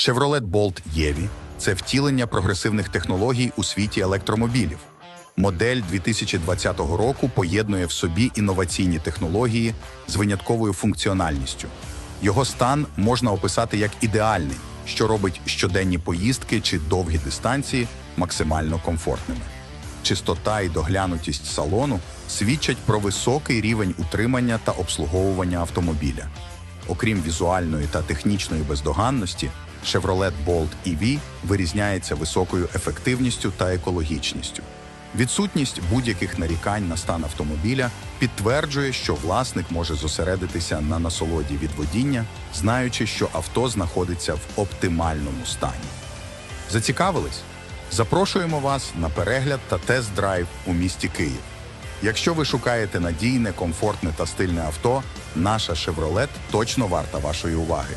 Chevrolet Bolt Єві це втілення прогресивних технологій у світі електромобілів. Модель 2020 року поєднує в собі інноваційні технології з винятковою функціональністю. Його стан можна описати як ідеальний, що робить щоденні поїздки чи довгі дистанції максимально комфортними. Чистота і доглянутість салону свідчать про високий рівень утримання та обслуговування автомобіля. Окрім візуальної та технічної бездоганності, Chevrolet Bolt EV вирізняється високою ефективністю та екологічністю. Відсутність будь-яких нарікань на стан автомобіля підтверджує, що власник може зосередитися на насолоді від водіння, знаючи, що авто знаходиться в оптимальному стані. Зацікавились? Запрошуємо вас на перегляд та тест-драйв у місті Київ. Якщо ви шукаєте надійне, комфортне та стильне авто, наша Chevrolet точно варта вашої уваги.